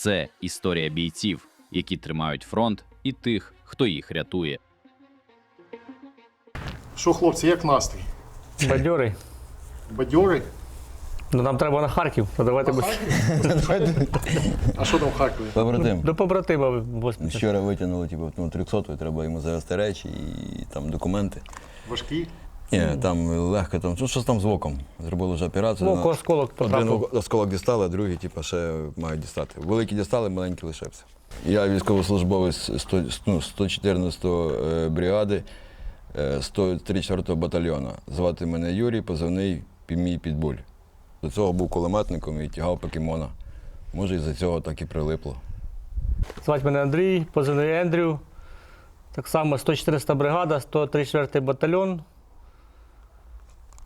це історія бійців, які тримають фронт, і тих, хто їх рятує. Що, хлопці, як настрій? Бадьорий. Бадьорий? Ну нам треба на Харків. Ну, давайте без... А що там в Харкові? Побратим. до побратима. Вчора витягнули типу, ну, 300 треба йому завести речі і там документи. Важкі? Ні, там легко, там, ну, щось там з оком. Зробили вже операцію. Ну, на- осколок Один потрапив. ок- осколок дістали, а другий типу, ще мають дістати. Великий дістали, маленький лишився. Я військовослужбовець 100, ну, 114 е, бригади, е, 134 батальйону. Звати мене Юрій, позивний «Пі- мій підбуль. До цього був кулеметником і тягав покемона. Може, із-за цього так і прилипло. Звати мене Андрій, позивний Ендрю. Так само 114 бригада, 134 батальйон.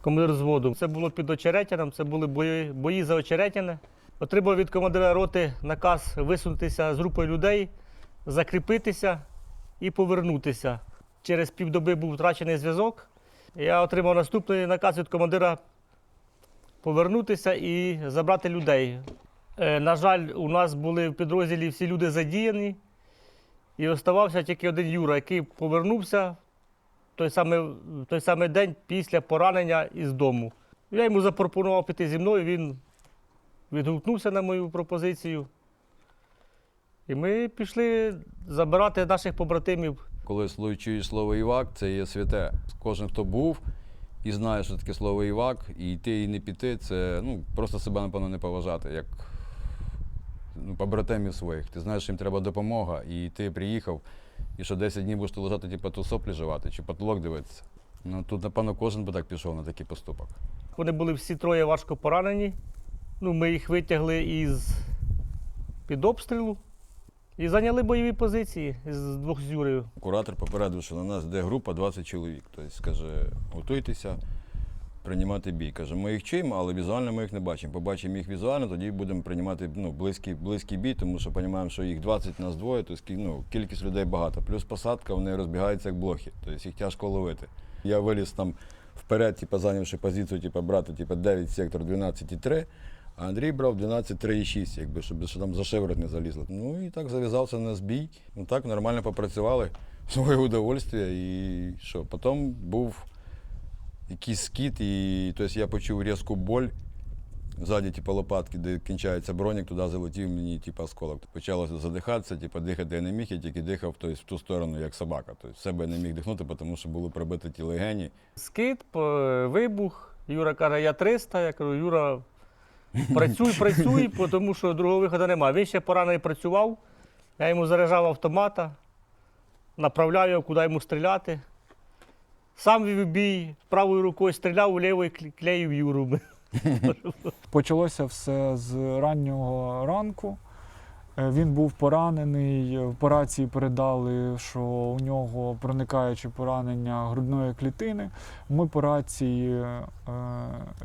Командир взводу. Це було під Очеретяном, це були бої, бої за Очеретяне. Отримав від командира роти наказ висунутися з групою людей, закріпитися і повернутися. Через півдоби був втрачений зв'язок. Я отримав наступний наказ від командира повернутися і забрати людей. Е, На жаль, у нас були в підрозділі всі люди задіяні, і оставався тільки один Юра, який повернувся той самий, той самий день після поранення із дому. Я йому запропонував піти зі мною, він відгукнувся на мою пропозицію. І ми пішли забирати наших побратимів. Коли чуєш слово Івак, це є святе. Кожен, хто був і знає, що таке слово Івак, і йти і не піти, це ну, просто себе, напевно, не поважати, як ну, побратимів своїх. Ти знаєш, їм треба допомога, і ти приїхав, і що 10 днів будеш ти лежати, типу, ту соплі жувати, чи потолок дивитися. Ну тут, напевно, кожен би так пішов на такий поступок. Вони були всі троє важко поранені. Ну, ми їх витягли із під обстрілу і зайняли бойові позиції з двох з. Куратор попередив, що на нас йде група 20 чоловік. Тобто, каже, готуйтеся приймати бій. Каже, ми їх чуємо, але візуально ми їх не бачимо. Побачимо їх візуально, тоді будемо приймати ну, близький, близький бій, тому що розуміємо, що їх 20 нас двоє, тобто ну, кількість людей багато. Плюс посадка, вони розбігаються як блохи, тобто їх тяжко ловити. Я виліз там вперед, типу, зайнявши позицію, типу, брати типу, 9 сектор 12,3, а Андрій брав 12,3,6, якби, щоб щоб там за шиворот не залізли. Ну і так зав'язався на збій. Ну так нормально попрацювали в своє удовольствие. І що, потім був якийсь скіт, і тобто, я почув різку боль. Ззаді, типу, лопатки, де кінчається бронік, туди залетів мені, типу, осколок. Почалося задихатися, типу, дихати я не міг, я тільки дихав тобто, в ту сторону, як собака. Тобто, в себе не міг дихнути, тому що були пробиті ті легені. Скид, вибух. Юра каже, я 300. Я кажу, Юра, працюй, працюй, тому що другого виходу немає. Він ще поранений працював. Я йому заряджав автомата, направляв його, куди йому стріляти. Сам вів бій, правою рукою стріляв, лівою кле- клеїв Юру. Почалося все з раннього ранку. Е, Він був поранений. По рації передали, що у нього проникаюче поранення грудної клітини. Ми по рації е,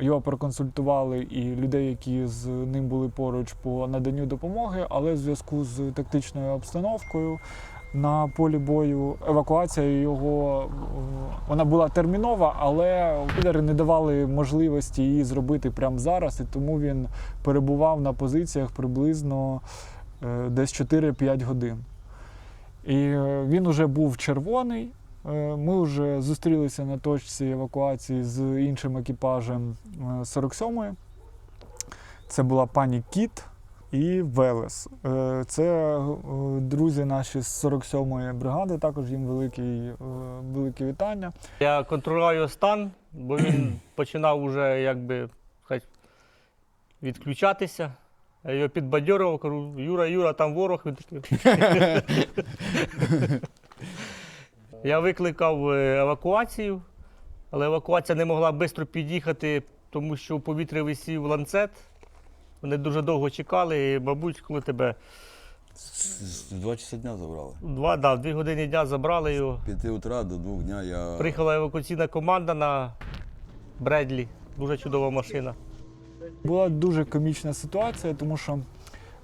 його проконсультували і людей, які з ним були поруч по наданню допомоги, але в зв'язку з тактичною обстановкою на полі бою евакуація його вона була термінова, але лідери не давали можливості її зробити прямо зараз, і тому він перебував на позиціях приблизно е, десь 4-5 годин. І е, він вже був червоний. Е, Ми вже зустрілися на точці евакуації з іншим екіпажем е, 47-ї. Це була пані Кіт і Велес. Е, Це е, друзі наші з 47-ї бригади, також їм великі, е, велике вітання. Я контролював його стан, бо він починав уже якби хай, відключатися. Я його підбадьорував, кажу, Юра, Юра, там ворог. Він такий. Я викликав евакуацію, але евакуація не могла швидко під'їхати, тому що у повітря висів ланцет. Вони дуже довго чекали, і, мабуть, коли тебе З два часа дня забрали. два, да, в дві години дня забрали його. З 5 утра до двох дня я. Приїхала евакуаційна команда на Бредлі. Дуже чудова машина. Була дуже комічна ситуація, тому що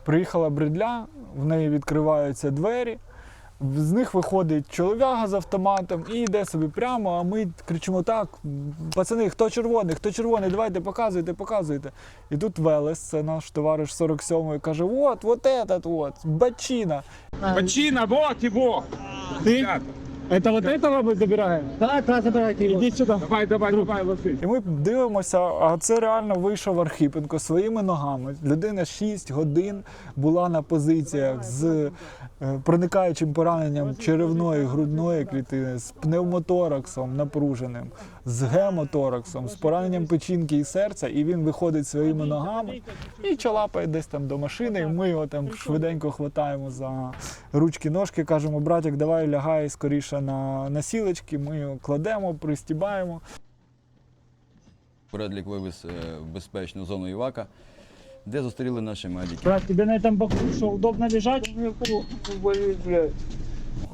приїхала бредля, в неї відкриваються двері, З них виходить чолов'яга з автоматом і йде собі прямо, а ми кричимо так: пацани, хто червоний, хто червоний, давайте показуйте, показуйте. І тут Велес, це наш товариш 47-ї, каже: от, от этот, от, бачина. Бачина, вот его! Ты? Это вот этого ми забираємо? Так, так, забирайте його. Іди сюди. Давай, давай, давай, лови. І ми дивимося, а це реально вийшов Архипенко своїми ногами. Людина 6 годин була на позиціях з е, проникаючим пораненням черевної грудної клітини, з пневмотораксом напруженим, з гемотораксом, з пораненням печінки і серця, і він виходить своїми ногами і чалапає десь там до машини. І ми його там швиденько хватаємо за ручки, ножки, кажемо, братик, давай лягай скоріше на насілочки. Ми його кладемо, пристібаємо. Бредлік вивез е, в безпечну зону Івака, де зустріли наші медики. Брат, тебе на этом боку что, удобно лежать?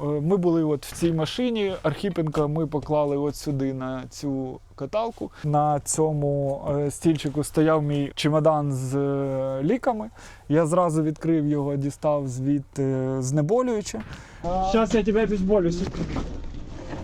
Е, Ми були от в цій машині. Архіпенка ми поклали от сюди на цю каталку. На цьому е, стільчику стояв мій чемодан з е, ліками. Я зразу відкрив його, дістав звідти знеболююче. Зараз я тебе обезболюсь.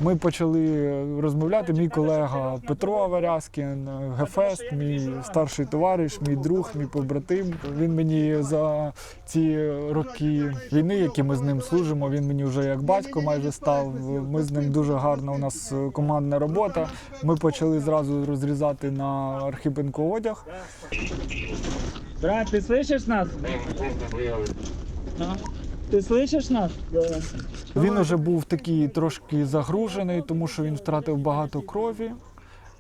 Ми почали розмовляти. Мій колега Петро Варязкін, е, Гефест, мій старший товариш, мій друг, мій побратим. Він мені за ці роки війни, які ми з ним служимо, він мені вже як батько майже став. Ми з ним дуже гарна. У нас командна робота. Ми почали зразу розрізати на Архипенко одяг. Брат, ты слышишь нас? А? Ты слышишь нас? Він уже був такий трошки загружений, тому що він втратив багато крові.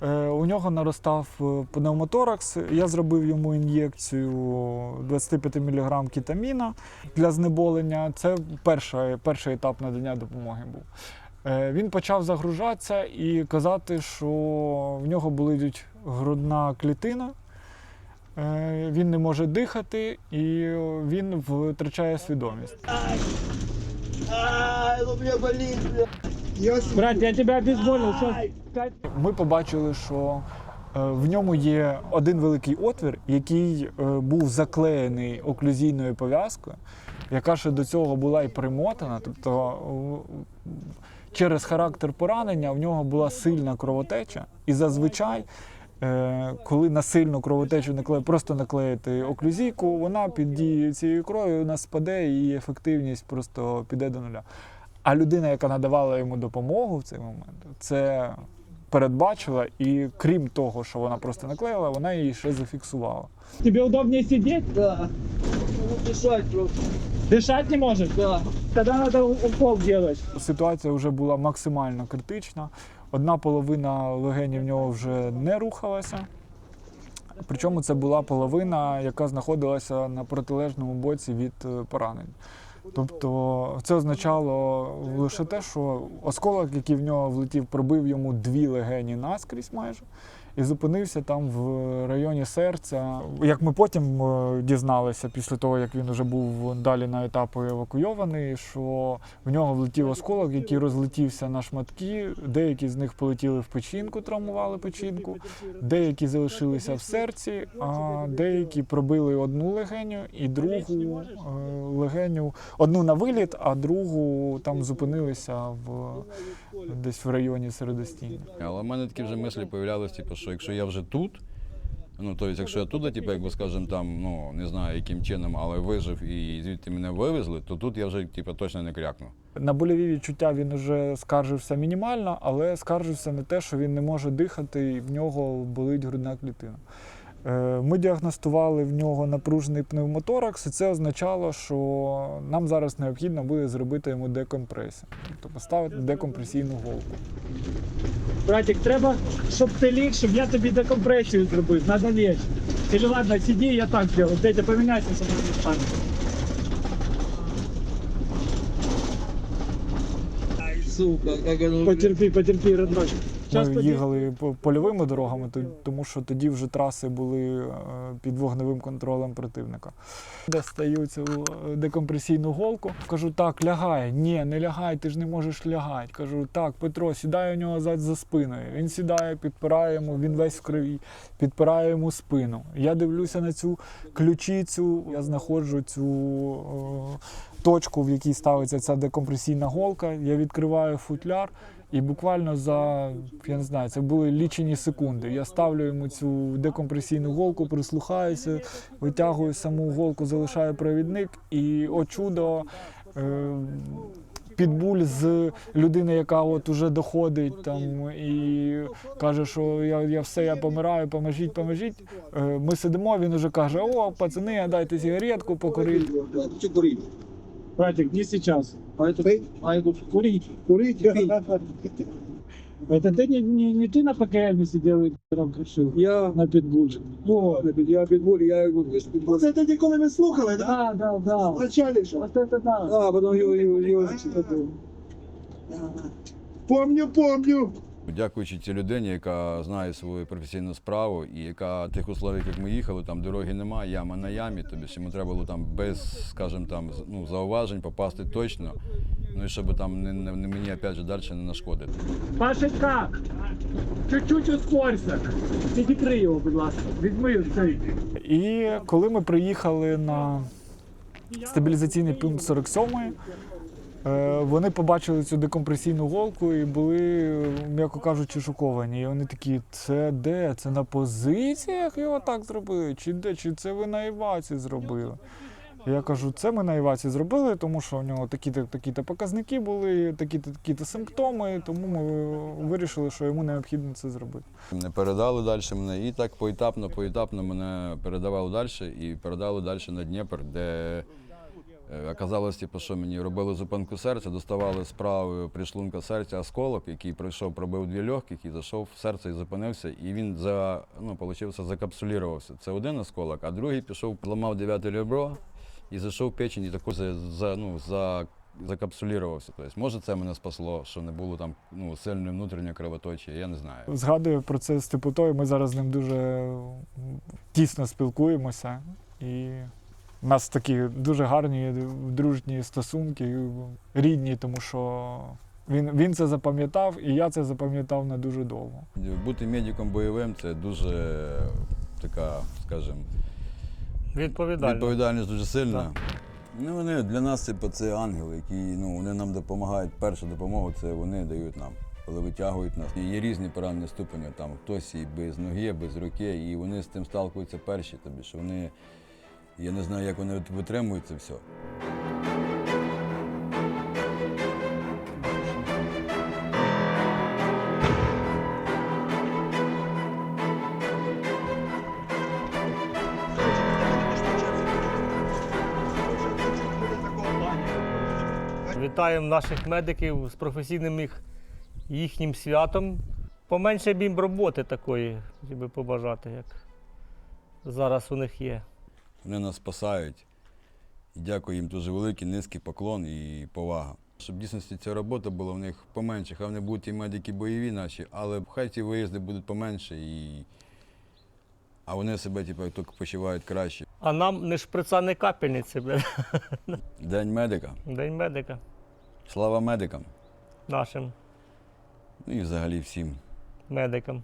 Е, У нього наростав е, пневмоторакс. Я зробив йому ін'єкцію 25 мг кетаміна для знеболення. Це перший, перший етап надання допомоги був. Е, Він почав загружатися і казати, що в нього болить грудна клітина. Е, Він не може дихати і він втрачає свідомість. Брат, я тебя обезболил. Ми побачили, що е, в ньому є один великий отвір, який е, був заклеєний оклюзійною пов'язкою, яка ще до цього була і примотана. Тобто через характер поранення в нього була сильна кровотеча, і зазвичай. Е, Коли на сильну кровотечу наклеїти, просто наклеїти оклюзійку, вона під дією цієї крові у нас спаде і ефективність просто піде до нуля. А людина, яка надавала йому допомогу в цей момент, це передбачила, і крім того, що вона просто наклеїла, вона її ще зафіксувала. Тебе удобнее сидеть? Да. Дышать просто. Дышать не можешь? Да. Тогда надо укол делать. Ситуація вже була максимально критична. Одна половина легенів в нього вже не рухалася. Причому це була половина, яка знаходилася на протилежному боці від е, поранень. Тобто це означало лише те, що осколок, який в нього влетів, пробив йому дві легені наскрізь майже. І зупинився там в районі серця. Як ми потім е, дізналися, після того як він вже був далі на етапі евакуйований, що в нього влетів осколок, який розлетівся на шматки. Деякі з них полетіли в печінку, травмували печінку, деякі залишилися в серці, а деякі пробили одну легеню і другу е, легеню, одну на виліт, а другу там зупинилися в десь в районі середостіння. Але в мене такі вже мислі появлялися, типу, що якщо я вже тут, ну тобто, якщо я туди, типу, якби скажемо, там, ну не знаю яким чином, але вижив і звідти мене вивезли, то тут я вже типу, точно не крякну. На больові відчуття він уже скаржився мінімально, але скаржився на те, що він не може дихати, і в нього болить грудна клітина. Е, Ми діагностували в нього напружений пневмоторакс, і це означало, що нам зараз необхідно буде зробити йому декомпресію, тобто поставити декомпресійну голку. Братик, треба, щоб ти ліг, щоб я тобі декомпресію зробив. Надо лечь. Или ладно, сиди, я так сделаю. Дядя, поменяйся со. Сука, оно... Потерпи, потерпи, родной. Ми їхали по- польовими дорогами, то- тому що тоді вже траси були е, під вогневим контролем противника. Достаю цю е, декомпресійну голку. Кажу, так, лягай. Ні, не лягай, ти ж не можеш лягати. Кажу, так, Петро, сідай у нього за, за спиною. Він сідає, підпирає йому, він весь в крові, підпирає йому спину. Я дивлюся на цю ключицю, я знаходжу цю е, точку, в якій ставиться ця декомпресійна голка. Я відкриваю футляр. І буквально за я не знаю, це були лічені секунди. Я ставлю йому цю декомпресійну голку, прислухаюся, витягую саму голку, залишаю провідник, і о чудо. Е- Підбуль з людини, яка от уже доходить там і каже, що я, я все, я помираю, поможіть, поможіть. Е, Ми сидимо, він уже каже: О, пацани, дайте сигаретку покурити. Братик, не сейчас. А это А это курить. Курить. Это ты не, не, не ты на ПКМ сидел и там крушил? Я на питбуле. О, я питбуль, я его питбуль. Це тоді, коли ми слухали, да? Да, да, да. Вначалі що? Вот это да. А, потім його, його, його. Помню, помню. Дякуючи цій людині, яка знає свою професійну справу і яка в тих условиях, як ми їхали, там дороги немає, яма на ямі, тобі йому треба було там без, скажімо, там ну, зауважень попасти точно. Ну і щоб там не, не, не мені опять же далі не нашкодити. Пашечка, чуть-чуть ускорься. Відкрий його, будь ласка. Візьми цей. І коли ми приїхали на стабілізаційний пункт 47, е, вони побачили цю декомпресійну голку і були, м'яко кажучи, шоковані. І вони такі, це де? Це на позиціях його так зробили? Чи де? Чи це ви на Іваці зробили? Я кажу, це ми на Іваці зробили, тому що у нього такі-то такі-то показники були, такі-то такі-то симптоми, тому ми вирішили, що йому необхідно це зробити. Мене передали далі мене і так поетапно, поетапно мене передавали далі і передали далі на Дніпр, де е, оказалось, типу, що мені робили зупинку серця, доставали з правої пришлунка серця осколок, який пройшов, пробив дві легких і зайшов в серце і зупинився. І він за, ну, получився, закапсулювався. Це один осколок, а другий пішов, зламав дев'яте ребро і зайшов в печень і також за, ну, за закапсулювався. Тобто, може, це мене спасло, що не було там ну, сильної внутрішньої кровоточі, я не знаю. Згадую про це з теплотою. Ми зараз з ним дуже тісно спілкуємося. І у нас такі дуже гарні дружні стосунки, рідні, тому що він, він це запам'ятав, і я це запам'ятав на дуже довго. Бути медиком бойовим це дуже така, скажімо, Відповідально. відповідальність дуже сильна. Так. Ну, вони для нас типу, це ангели, які ну, вони нам допомагають. Першу допомогу це вони дають нам, коли витягують нас. Є різні поранені ступені, там хтось і без ноги, без руки, і вони з тим сталкуються перші. Тобі що вони, я не знаю, як вони витримують це все. Вітаємо наших медиків з професійним їх, їхнім святом. Поменше б їм роботи такої, би побажати, як зараз у них є. Вони нас спасають. І дякую їм дуже великий, низький поклон і повага. Щоб в дійсності ця робота була в них поменше. Хай вони будуть і медики бойові наші, але хай ці виїзди будуть поменше, і... а вони себе типу, тільки почувають краще. А нам не шприца, не капельниці, бля. День медика. День медика Слава медикам. нашим Ну і взагалі всім. медикам.